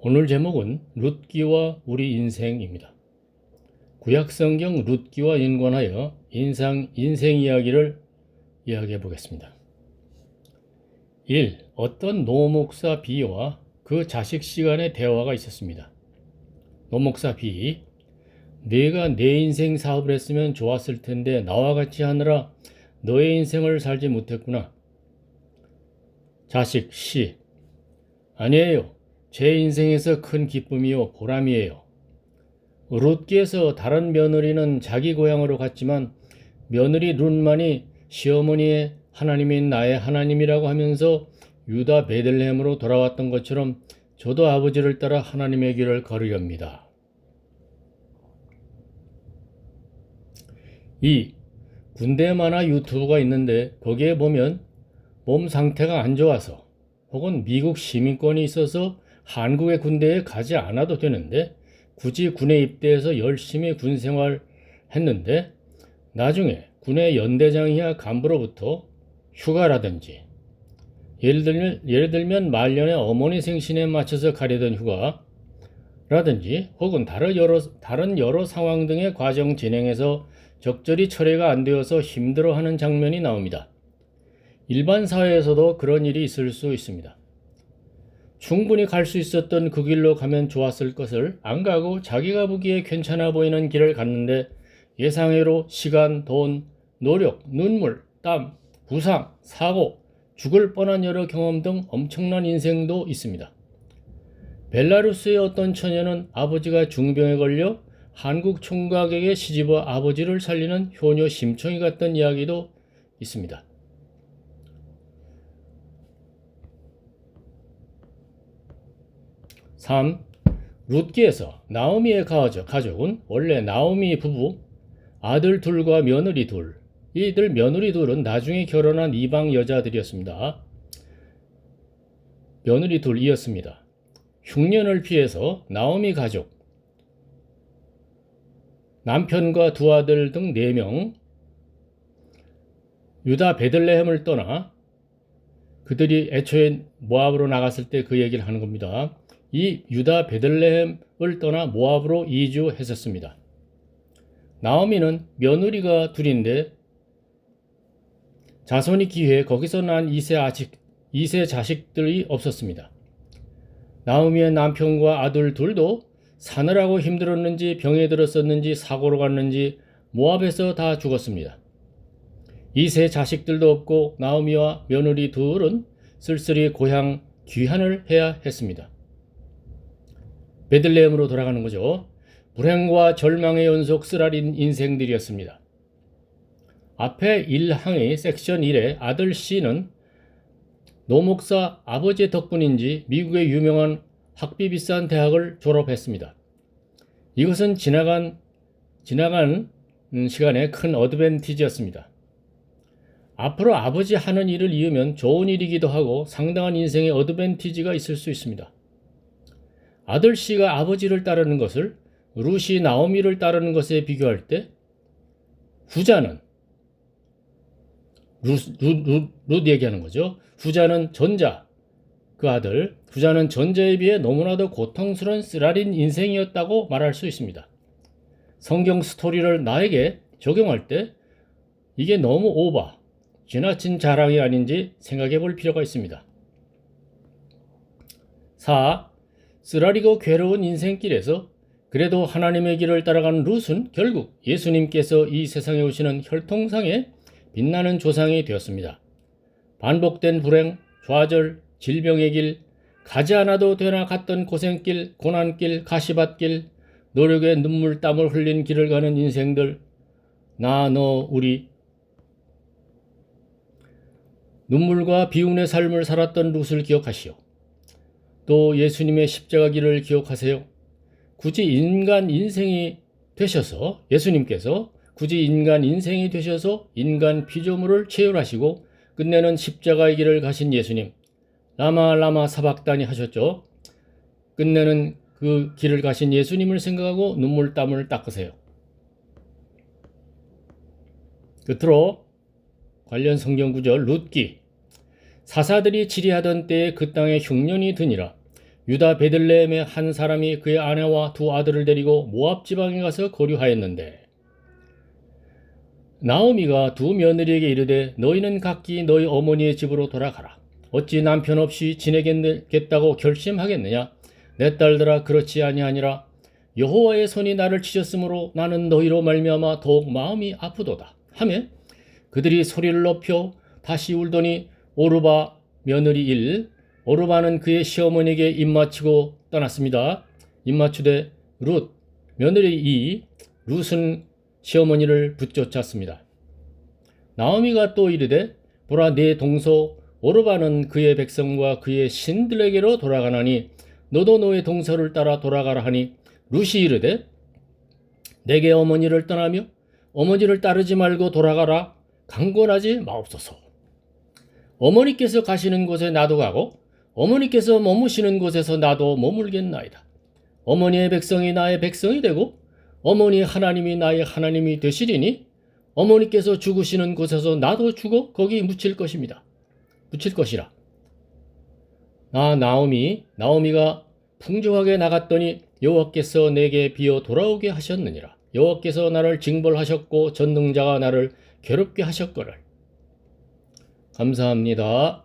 오늘 제목은 룻기와 우리 인생입니다. 구약 성경 룻기와 연관하여 인상, 인생 이야기를 이야기해 보겠습니다. 1. 어떤 노목사 B와 그 자식 시간의 대화가 있었습니다. 노목사 B. 내가 내 인생 사업을 했으면 좋았을 텐데 나와 같이 하느라 너의 인생을 살지 못했구나. 자식 C. 아니에요. 제 인생에서 큰 기쁨이요 보람이에요. 룻기에서 다른 며느리는 자기 고향으로 갔지만 며느리 룻만이 시어머니의 하나님인 나의 하나님이라고 하면서 유다 베들레헴으로 돌아왔던 것처럼 저도 아버지를 따라 하나님의 길을 걸으렵니다. 2. 군대 만화 유튜브가 있는데 거기에 보면 몸 상태가 안 좋아서 혹은 미국 시민권이 있어서 한국의 군대에 가지 않아도 되는데 굳이 군에 입대해서 열심히 군 생활 했는데 나중에 군의 연대장이야 간부로부터 휴가라든지 예를 들면, 예를 들면 말년에 어머니 생신에 맞춰서 가려던 휴가라든지 혹은 다른 여러, 다른 여러 상황 등의 과정 진행에서 적절히 처리가 안 되어서 힘들어하는 장면이 나옵니다. 일반 사회에서도 그런 일이 있을 수 있습니다. 충분히 갈 수 있었던 그 길로 가면 좋았을 것을 안 가고 자기가 보기에 괜찮아 보이는 길을 갔는데 예상외로 시간, 돈, 노력, 눈물, 땀, 부상, 사고, 죽을 뻔한 여러 경험 등 엄청난 인생도 있습니다. 벨라루스의 어떤 처녀는 아버지가 중병에 걸려 한국 총각에게 시집와 아버지를 살리는 효녀 심청이 같던 이야기도 있습니다. 3. 룻기에서 나오미의 가족은 원래 나오미 부부, 아들 둘과 며느리 둘, 이들 며느리 둘은 나중에 결혼한 이방 여자들이었습니다. 며느리 둘이었습니다. 흉년을 피해서 나오미 가족, 남편과 두 아들 등 4명, 유다 베들레헴을 떠나 그들이 애초에 모압으로 나갔을 때 그 얘기를 하는 겁니다. 이 유다 베들레헴을 떠나 모압으로 이주했었습니다. 나오미는 며느리가 둘인데 자손이 기회에 거기서 난 2세, 아직, 2세 자식들이 없었습니다. 나오미의 남편과 아들 둘도 사느라고 힘들었는지 병에 들었었는지 사고로 갔는지 모압에서 다 죽었습니다. 2세 자식들도 없고 나오미와 며느리 둘은 쓸쓸히 고향 귀환을 해야 했습니다. 베들레헴으로 돌아가는 거죠. 불행과 절망의 연속 쓰라린 인생들이었습니다. 앞에 1항의 섹션 1의 아들 C는 노목사 아버지 덕분인지 미국의 유명한 학비 비싼 대학을 졸업했습니다. 이것은 지나간, 지나간 시간에 큰 어드밴티지였습니다. 앞으로 아버지 하는 일을 이으면 좋은 일이기도 하고 상당한 인생의 어드밴티지가 있을 수 있습니다. 아들 씨가 아버지를 따르는 것을 루시 나오미를 따르는 것에 비교할 때 후자는 루, 루, 루, 루 얘기하는 거죠. 후자는 전자 그 아들 후자는 전자에 비해 너무나도 고통스러운 쓰라린 인생이었다고 말할 수 있습니다. 성경 스토리를 나에게 적용할 때 이게 너무 오바 지나친 자랑이 아닌지 생각해 볼 필요가 있습니다. 4. 쓰라리고 괴로운 인생길에서 그래도 하나님의 길을 따라가는 룻은 결국 예수님께서 이 세상에 오시는 혈통상의 빛나는 조상이 되었습니다. 반복된 불행, 좌절, 질병의 길, 가지 않아도 되나 갔던 고생길, 고난길, 가시밭길, 노력의 눈물 땀을 흘린 길을 가는 인생들, 나, 너, 우리. 눈물과 비운의 삶을 살았던 룻을 기억하시오. 또 예수님의 십자가 길을 기억하세요. 굳이 인간 인생이 되셔서 예수님께서 굳이 인간 인생이 되셔서 인간 피조물을 체휼하시고 끝내는 십자가의 길을 가신 예수님. 라마 라마 사박단이 하셨죠. 끝내는 그 길을 가신 예수님을 생각하고 눈물 땀을 닦으세요. 끝으로 관련 성경 구절 룻기 사사들이 치리하던 때에 그 땅에 흉년이 드니라 유다 베들레헴의 한 사람이 그의 아내와 두 아들을 데리고 모압 지방에 가서 거류하였는데 나오미가 두 며느리에게 이르되 너희는 각기 너희 어머니의 집으로 돌아가라. 어찌 남편 없이 지내겠다고 결심하겠느냐? 내 딸들아 그렇지 아니하니라. 여호와의 손이 나를 치셨으므로 나는 너희로 말미암아 더욱 마음이 아프도다. 하며 그들이 소리를 높여 다시 울더니 오르바 며느리 1 오르바는 그의 시어머니에게 입맞추고 떠났습니다. 입맞추되 룻 며느리 2 룻은 시어머니를 붙쫓았습니다. 나오미가 또 이르되 보라 내 동서 오르바는 그의 백성과 그의 신들에게로 돌아가나니 너도 너의 동서를 따라 돌아가라 하니 룻이 이르되 내게 어머니를 떠나며 어머니를 따르지 말고 돌아가라 강권하지 마옵소서. 어머니께서 가시는 곳에 나도 가고 어머니께서 머무시는 곳에서 나도 머물겠나이다. 어머니의 백성이 나의 백성이 되고 어머니 하나님이 나의 하나님이 되시리니 어머니께서 죽으시는 곳에서 나도 죽어 거기 묻힐 것입니다. 묻힐 것이라. 나 나오미 나오미가 풍족하게 나갔더니 여호와께서 내게 비어 돌아오게 하셨느니라. 여호와께서 나를 징벌하셨고 전능자가 나를 괴롭게 하셨거늘. 감사합니다.